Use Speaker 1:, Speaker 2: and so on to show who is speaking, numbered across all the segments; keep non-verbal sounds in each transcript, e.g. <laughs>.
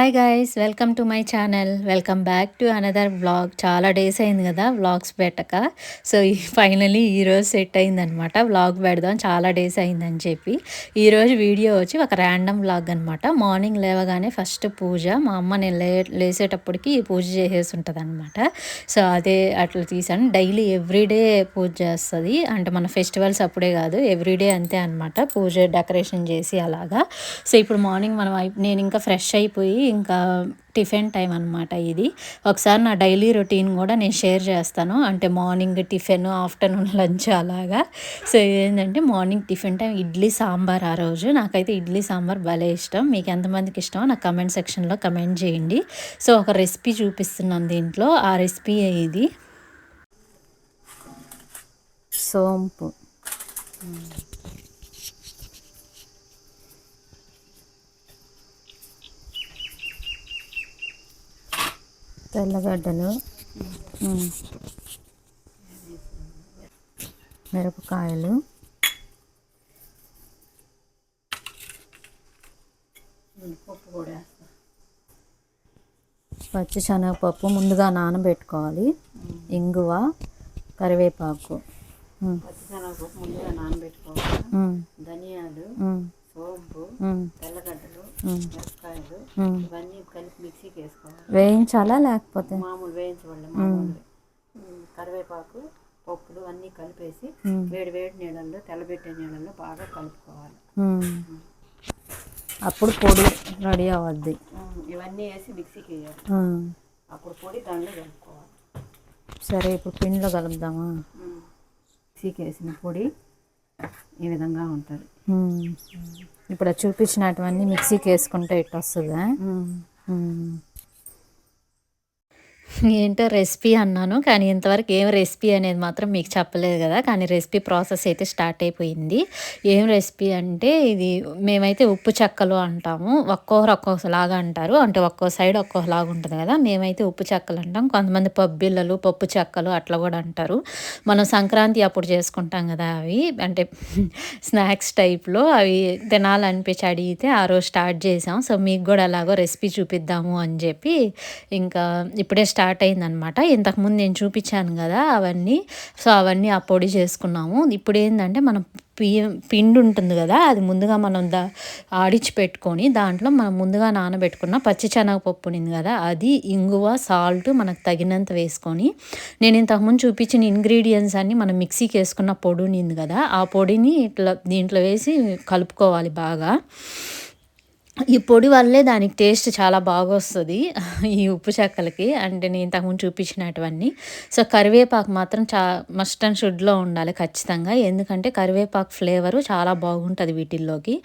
Speaker 1: Hi guys welcome to my channel welcome back to another vlog చాలా days అయింది కదా vlogs పెట్టక. So finally ఈరోజు సెట్ అయిందనమాట వ్లాగ్ పెడదాం చాలా డేస్ అయిందని చెప్పి. ఈరోజు వీడియో వచ్చి ఒక ర్యాండమ్ వ్లాగ్ అనమాట మార్నింగ్ లేవగానే ఫస్ట్ పూజ. మా అమ్మ నేను లే లేసేటప్పటికి పూజ చేసేసి ఉంటుంది అనమాట సో అదే అట్లా తీసాను. డైలీ ఎవ్రీడే పూజ చేస్తుంది. అంటే మన ఫెస్టివల్స్ అప్పుడే కాదు ఎవ్రీడే అంతే అనమాట పూజ డెకరేషన్ చేసి అలాగా. సో ఇప్పుడు మార్నింగ్ మనం నేను ఇంకా ఫ్రెష్ అయిపోయి ఇంకా టిఫిన్ టైం అనమాట ఇది. ఒకసారి నా డైలీ రొటీన్ కూడా నేను షేర్ చేస్తాను. అంటే మార్నింగ్ టిఫిన్ ఆఫ్టర్నూన్ లంచ్ అలాగా. సో ఏంటంటే morning tiffin time idli sambar ఆ రోజు. నాకైతే ఇడ్లీ సాంబార్ భలే ఇష్టం. మీకు ఎంతమందికి ఇష్టమో నాకు కమెంట్ సెక్షన్లో కమెంట్ చేయండి. సో ఒక రెసిపీ చూపిస్తున్నాను దీంట్లో. ఆ రెసిపీ ఇది. సోంపు. తెల్లగడ్డలు. మిరపకాయలు. పచ్చి శనగపప్పు ముందుగా నానబెట్టుకోవాలి. ఇంగువ కరివేపాకు.
Speaker 2: ముందుగా నానబెట్టుకోవాలి. ధనియాలు సోంపు
Speaker 1: ఉమ్,
Speaker 2: మిరపకాయలు. ఇవన్నీ కలిపి మిక్సీకి వేసుకోవాలి.
Speaker 1: వేయించాలా లేకపోతే?
Speaker 2: మామూలు వేయించబడి మామూలు కరివేపాకు పప్పులు అన్నీ కలిపేసి వేడి వేడి నీళ్ళల్లో తెల్లబెట్టే నీళ్ళల్లో బాగా కలుపుకోవాలి.
Speaker 1: అప్పుడు పొడి రెడీ అవద్ది.
Speaker 2: ఇవన్నీ వేసి మిక్సీకి వేయాలి. అప్పుడు పొడి దానిలో కలుపుకోవాలి.
Speaker 1: సరే ఇప్పుడు పిండిలో కలుపుదామా?
Speaker 2: మిక్సీకి వేసిన పొడి ఈ విధంగా ఉంటుంది.
Speaker 1: ఇప్పుడు అది చూపించినటువన్నీ మిక్సీకి వేసుకుంటే ఇట్లా వస్తుందా. ఏంటో రెసిపీ అన్నాను కానీ ఇంతవరకు ఏం రెసిపీ అనేది మాత్రం మీకు చెప్పలేదు కదా. కానీ రెసిపీ ప్రాసెస్ అయితే స్టార్ట్ అయిపోయింది. ఏం రెసిపీ అంటే ఇది మేమైతే ఉప్పు చెక్కలు అంటాము. ఒక్కొక్కరు ఒక్కొక్కలాగా అంటారు. అంటే ఒక్కో సైడ్ ఒక్కొక్కలాగా ఉంటుంది కదా. మేమైతే ఉప్పు చెక్కలు అంటాం. కొంతమంది పబ్బిళ్ళలు పప్పు చెక్కలు అట్లా కూడా అంటారు. మనం సంక్రాంతి అప్పుడు చేసుకుంటాం కదా అవి. అంటే <laughs> స్నాక్స్ టైప్లో అవి తినాలనిపించి అడిగితే ఆ రోజు స్టార్ట్ చేసాం. సో మీకు కూడా అలాగో రెసిపీ చూపిద్దాము అని చెప్పి ఇంకా ఇప్పుడే స్టార్ట్ స్టార్ట్ అయిందనమాట ఇంతకుముందు నేను చూపించాను కదా అవన్నీ. సో అవన్నీ ఆ పొడి చేసుకున్నాము. ఇప్పుడు ఏంటంటే మనం పి పిండి ఉంటుంది కదా అది ముందుగా మనం దా ఆడిచి పెట్టుకొని దాంట్లో మనం ముందుగా నానబెట్టుకున్న పచ్చి శనగపప్పు ఉంది కదా అది ఇంగువ సాల్ట్ మనకు తగినంత వేసుకొని నేను ఇంతకుముందు చూపించిన ఇంగ్రీడియంట్స్ అన్ని మనం మిక్సీకి వేసుకున్న పొడి ఉంది కదా ఆ పొడిని ఇట్లా దీంట్లో వేసి కలుపుకోవాలి బాగా. ఈ పొడి వల్లే దానికి టేస్ట్ చాలా బాగా వస్తుంది ఈ ఉప్పు చెక్కలకి. అంటే నేను ఇంతకుముందు చూపించినటువన్నీ. సో కరివేపాకు మాత్రం చా మస్ట్ అండ్ షుడ్లో ఉండాలి ఖచ్చితంగా. ఎందుకంటే కరివేపాకు ఫ్లేవరు చాలా బాగుంటుంది వీటిల్లోకి.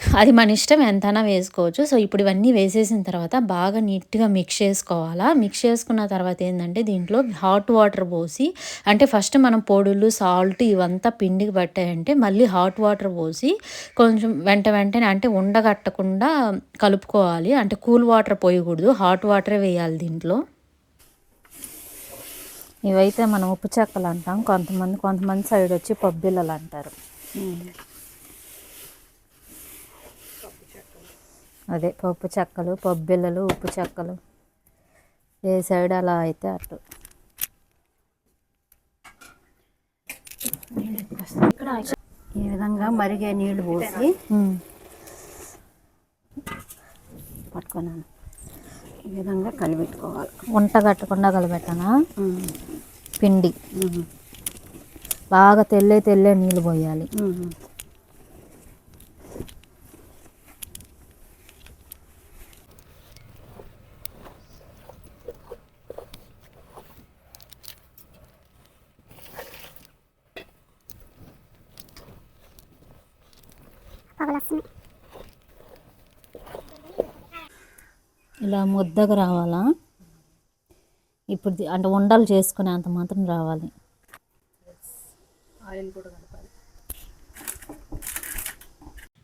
Speaker 1: అది మన ఇష్టం ఎంతైనా వేసుకోవచ్చు. సో ఇప్పుడు ఇవన్నీ వేసేసిన తర్వాత బాగా నీట్గా మిక్స్ చేసుకోవాలా? మిక్స్ చేసుకున్న తర్వాత ఏంటంటే దీంట్లో హాట్ వాటర్ పోసి అంటే ఫస్ట్ మనం పొడులు సాల్ట్ ఇవంతా పిండికి పట్టాయంటే మళ్ళీ హాట్ వాటర్ పోసి కొంచెం వెంట వెంటనే అంటే ఉండగట్టకుండా కలుపుకోవాలి. అంటే కూల్ వాటర్ పోయకూడదు. హాట్ వాటరే వేయాలి దీంట్లో. ఇవైతే మనం ఉప్పు చెక్కలు అంటాం. కొంతమంది కొంతమంది సైడ్ వచ్చి పబ్బిళ్ళలు అంటారు. అదే పప్పు చెక్కలు పబ్బిళ్ళలు ఉప్పు చెక్కలు. ఏ సైడ్ అలా అయితే అటు
Speaker 2: ఈ విధంగా మరిగే నీళ్ళు పోసి పట్టుకున్నాను. ఈ విధంగా కలిపెట్టుకోవాలి.
Speaker 1: వంట కట్టకుండా కలబెట్టనా
Speaker 2: ఉమ్,
Speaker 1: పిండి. బాగా తెల్లే తెల్లే నీళ్ళు పోయాలి. ఇలా ముద్దగా రావాలా? ఇప్పుడు అంటే ఉండలు చేసుకునే అంత మాత్రం రావాలి.
Speaker 2: ఆయిల్ కూడా కలపాలి.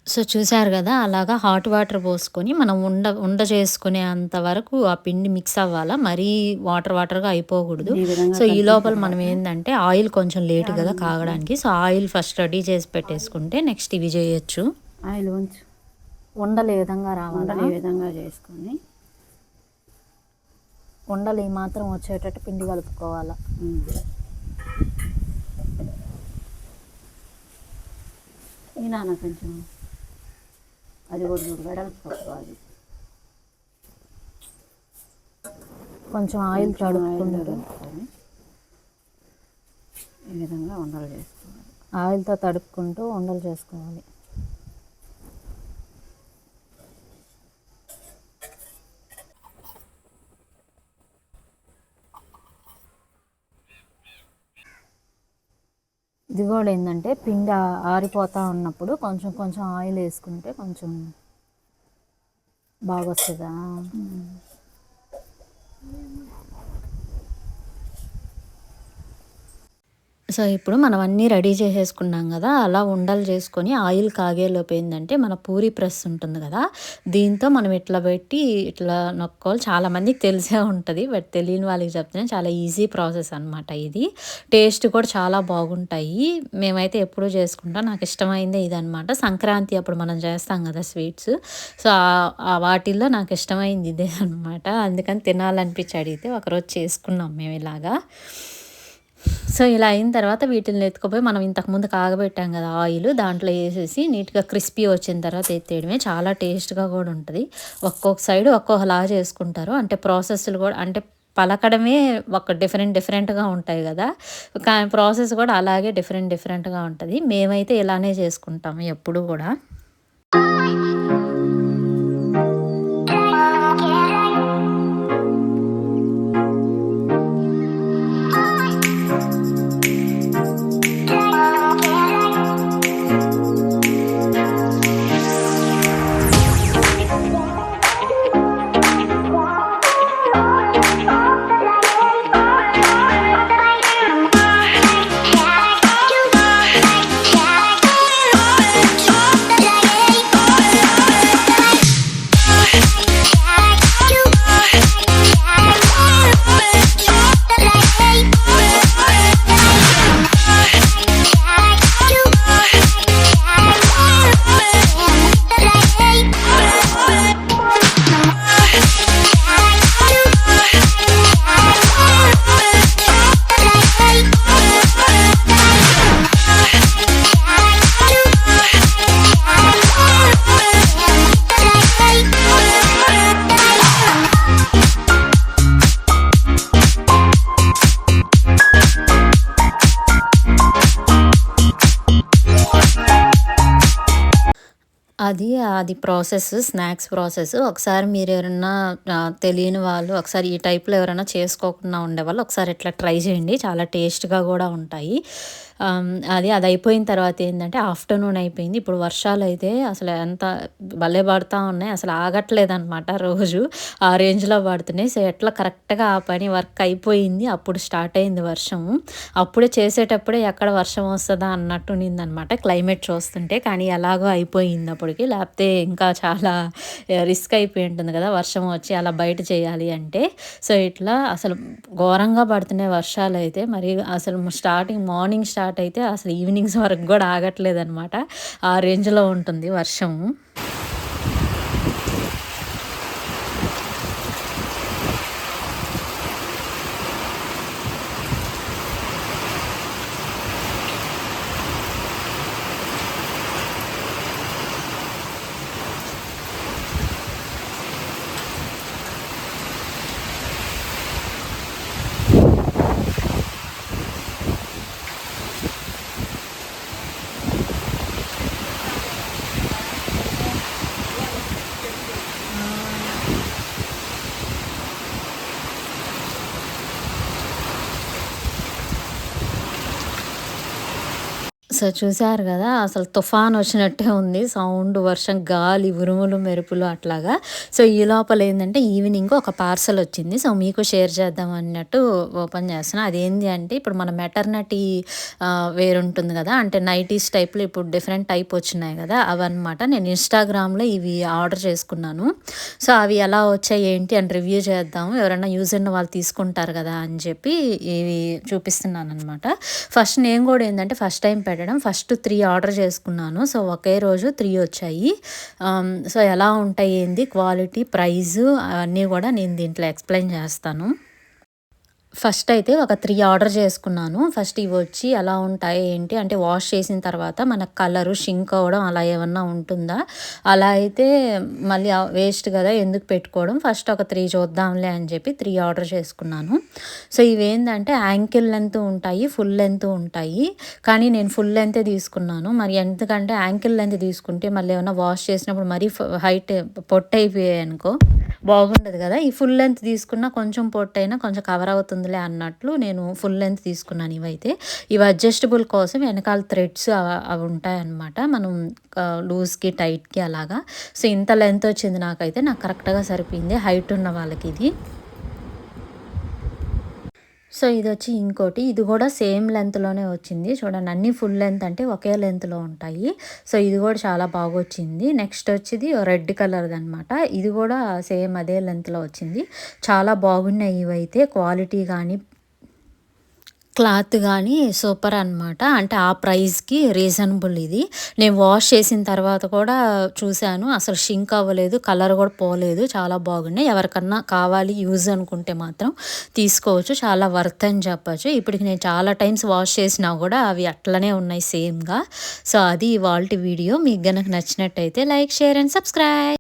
Speaker 1: సో చూసారు కదా అలాగా హాట్ వాటర్ పోసుకొని మనం ఉండ ఉండ చేసుకునే అంత వరకు ఆ పిండి మిక్స్ అవ్వాలా? మరీ వాటర్ వాటర్గా అయిపోకూడదు. సో ఈ లోపల మనం ఏంటంటే ఆయిల్ కొంచెం లేట్ కదా కాగడానికి. సో ఆయిల్ ఫస్ట్ రెడీ చేసి పెట్టేసుకుంటే నెక్స్ట్ ఇవి చేయొచ్చు.
Speaker 2: ఆయిల్ ఉంచు.
Speaker 1: ఉండలు విధంగా రావాలి?
Speaker 2: విధంగా చేసుకొని
Speaker 1: ఉండలు ఈ మాత్రం వచ్చేటట్టు పిండి కలుపుకోవాలి.
Speaker 2: ఈ నాన్న కొంచెం అది కూడా చూడు వెడల్పు పట్టుకోవాలి
Speaker 1: కొంచెం ఆయిల్
Speaker 2: కలుపుకొని ఈ విధంగా ఉండలు చేసుకోవాలి.
Speaker 1: ఆయిల్తో తడుపుకుంటూ ఉండలు చేసుకోవాలి. ఇది కూడా ఏంటంటే పిండి ఆరిపోతూ ఉన్నప్పుడు కొంచెం కొంచెం ఆయిల్ వేసుకుంటే కొంచెం బాగా వస్తుందా సో ఇప్పుడు మనం అన్నీ రెడీ చేసేసుకున్నాం కదా అలా ఉండలు చేసుకొని ఆయిల్ కాగేలోపు ఏంటంటే మన పూరి ప్రెస్ ఉంటుంది కదా దీంతో మనం ఇట్లా పెట్టి ఇట్లా నొక్కోవాలి. చాలామందికి తెలిసే ఉంటుంది బట్ తెలియని వాళ్ళకి చెప్తున్నాను చాలా ఈజీ ప్రాసెస్ అనమాట ఇది. టేస్ట్ కూడా చాలా బాగుంటాయి. మేమైతే ఎప్పుడూ చేసుకుంటాం. నాకు ఇష్టమైందే ఇది సంక్రాంతి అప్పుడు మనం చేస్తాం కదా స్వీట్స్. సో ఆ వాటిల్లో నాకు ఇష్టమైంది ఇదే అనమాట అందుకని తినాలనిపించి అడిగితే ఒకరోజు చేసుకున్నాం మేము ఇలాగా. సో ఇలా అయిన తర్వాత వీటిని ఎత్తుకుపోయి మనం ఇంతకుముందు కాగబెట్టాం కదా ఆయిల్ దాంట్లో వేసేసి నీట్గా క్రిస్పీ వచ్చిన తర్వాత ఎత్తేయడమే. చాలా టేస్ట్గా కూడా ఉంటుంది. ఒక్కొక్క సైడ్ ఒక్కొక్కలా చేసుకుంటారు. అంటే ప్రాసెస్లు కూడా అంటే పలకడమే ఒక డిఫరెంట్ డిఫరెంట్గా ఉంటాయి కదా. కానీ ప్రాసెస్ కూడా అలాగే డిఫరెంట్ డిఫరెంట్గా ఉంటుంది. మేమైతే ఇలానే చేసుకుంటాము ఎప్పుడు కూడా. అది అది ప్రాసెస్ స్నాక్స్ ప్రాసెస్. ఒకసారి మీరు ఎవరన్నా తెలియని వాళ్ళు ఒకసారి ఈ టైప్లో ఎవరైనా చేసుకోకుండా ఉండేవాళ్ళు ఒకసారి ఇట్లా ట్రై చేయండి. చాలా టేస్ట్గా కూడా ఉంటాయి. అది అది అయిపోయిన తర్వాత ఏంటంటే ఆఫ్టర్నూన్ అయిపోయింది. ఇప్పుడు వర్షాలు అయితే అసలు ఎంత భలే పడుతూ ఉన్నాయి. అసలు ఆగట్లేదు అనమాట రోజు. ఆ రేంజ్లో పడుతున్నాయి. సో ఎట్లా కరెక్ట్గా ఆ పని వర్క్ అయిపోయింది. అప్పుడు స్టార్ట్ అయింది వర్షం అప్పుడే చేసేటప్పుడే ఎక్కడ వర్షం వస్తుందా అన్నట్టు నిందనమాట క్లైమేట్ చూస్తుంటే. కానీ ఎలాగో అయిపోయింది అప్పటికి. లేకపోతే ఇంకా చాలా రిస్క్ అయిపోయి ఉంటుంది కదా వర్షం వచ్చి అలా బయట చేయాలి అంటే. సో ఇట్లా అసలు ఘోరంగా పడుతున్నాయి వర్షాలు అయితే మరి అసలు స్టార్టింగ్ మార్నింగ్ స్టార్ట్ అయితే అసలు ఈవినింగ్స్ వరకు కూడా ఆగట్లేదు అనమాట ఆ రేంజ్లో ఉంటుంది వర్షము. సో చూసారు కదా అసలు తుఫాన్ వచ్చినట్టే ఉంది. సౌండ్ వర్షం గాలి ఉరుములు మెరుపులు అట్లాగా. సో ఈ లోపల ఏంటంటే ఈవినింగ్ ఒక పార్సల్ వచ్చింది. సో మీకు షేర్ చేద్దాం అన్నట్టు ఓపెన్ చేస్తున్నా. అదేంటి అంటే ఇప్పుడు మన మెటర్నిటీ వేరు ఉంటుంది కదా అంటే నైటీస్ టైప్లో ఇప్పుడు డిఫరెంట్ టైప్ వచ్చినాయి కదా అవన్నమాట. నేను ఇన్స్టాగ్రామ్లో ఇవి ఆర్డర్ చేసుకున్నాను. సో అవి ఎలా వచ్చాయి ఏంటి అని రివ్యూ చేద్దాము. ఎవరైనా యూజ్ అయిన వాళ్ళు తీసుకుంటారు కదా అని చెప్పి ఇవి చూపిస్తున్నాను అనమాట ఫస్ట్ నేను కూడా ఏంటంటే ఫస్ట్ టైం పెట్టడం మేడం ఫస్ట్ త్రీ ఆర్డర్ చేసుకున్నాను. సో ఒకే రోజు త్రీ వచ్చాయి. సో ఎలా ఉంటాయి ఏంది? క్వాలిటీ ప్రైస్ అన్నీ కూడా నేను దీంట్లో ఎక్స్ప్లెయిన్ చేస్తాను. ఫస్ట్ అయితే ఒక త్రీ ఆర్డర్ చేసుకున్నాను. ఫస్ట్ ఇవి వచ్చి ఎలా ఉంటాయి ఏంటి అంటే వాష్ చేసిన తర్వాత మన కలరు షింక్ అవ్వడం అలా ఏమన్నా ఉంటుందా? అలా అయితే మళ్ళీ వేస్ట్ కదా ఎందుకు పెట్టుకోవడం? ఫస్ట్ ఒక త్రీ చూద్దాంలే అని చెప్పి త్రీ ఆర్డర్ చేసుకున్నాను. సో ఇవేంటంటే యాంకిల్ లెంత్ ఉంటాయి ఫుల్ లెంత్ ఉంటాయి. కానీ నేను ఫుల్ లెంతే తీసుకున్నాను. మరి ఎందుకంటే యాంకిల్ లెంత్ తీసుకుంటే మళ్ళీ ఏమైనా వాష్ చేసినప్పుడు మరీ హైట్ పొట్ట అయిపోయాయి అనుకో. బాగుండదు కదా? ఈ ఫుల్ లెంత్ తీసుకున్నా కొంచెం పొట్టైనా కొంచెం కవర్ అవుతుందిలే అన్నట్లు నేను ఫుల్ లెంత్ తీసుకున్నాను ఇవైతే. ఇవి అడ్జస్టబుల్ కోసం వెనకాల థ్రెడ్స్ అవి ఉంటాయన్నమాట. మనం లూజ్కి టైట్కి అలాగా. సో ఇంత లెంత్ వచ్చింది నాకైతే నాకు కరెక్ట్గా సరిపోయింది. హైట్ ఉన్న వాళ్ళకి ఇది. సో ఇది వచ్చి ఇంకోటి. ఇది కూడా సేమ్ లెంత్లోనే వచ్చింది. చూడండి అన్ని ఫుల్ లెంత్ అంటే ఒకే లెంత్లో ఉంటాయి. సో ఇది కూడా చాలా బాగా వచ్చింది నెక్స్ట్ వచ్చింది రెడ్ కలర్ది అనమాట ఇది కూడా సేమ్ అదే లెంత్లో వచ్చింది. చాలా బాగున్నాయి ఇవైతే. క్వాలిటీ కానీ క్లాత్ కానీ సూపర్ అనమాట అంటే ఆ ప్రైస్కి రీజనబుల్ ఇది. నేను వాష్ చేసిన తర్వాత కూడా చూశాను. అసలు షింక్ అవ్వలేదు కలర్ కూడా పోలేదు. చాలా బాగున్నాయి. ఎవరికన్నా కావాలి యూజ్ అనుకుంటే మాత్రం తీసుకోవచ్చు. చాలా వర్త్ అని చెప్పచ్చు. ఇప్పటికి నేను చాలా టైమ్స్ వాష్ చేసినా కూడా అవి అట్లనే ఉన్నాయి సేమ్గా సో అది వాళ్ళ వీడియో. మీకు గనక నచ్చినట్టయితే లైక్ షేర్ అండ్ సబ్స్క్రైబ్.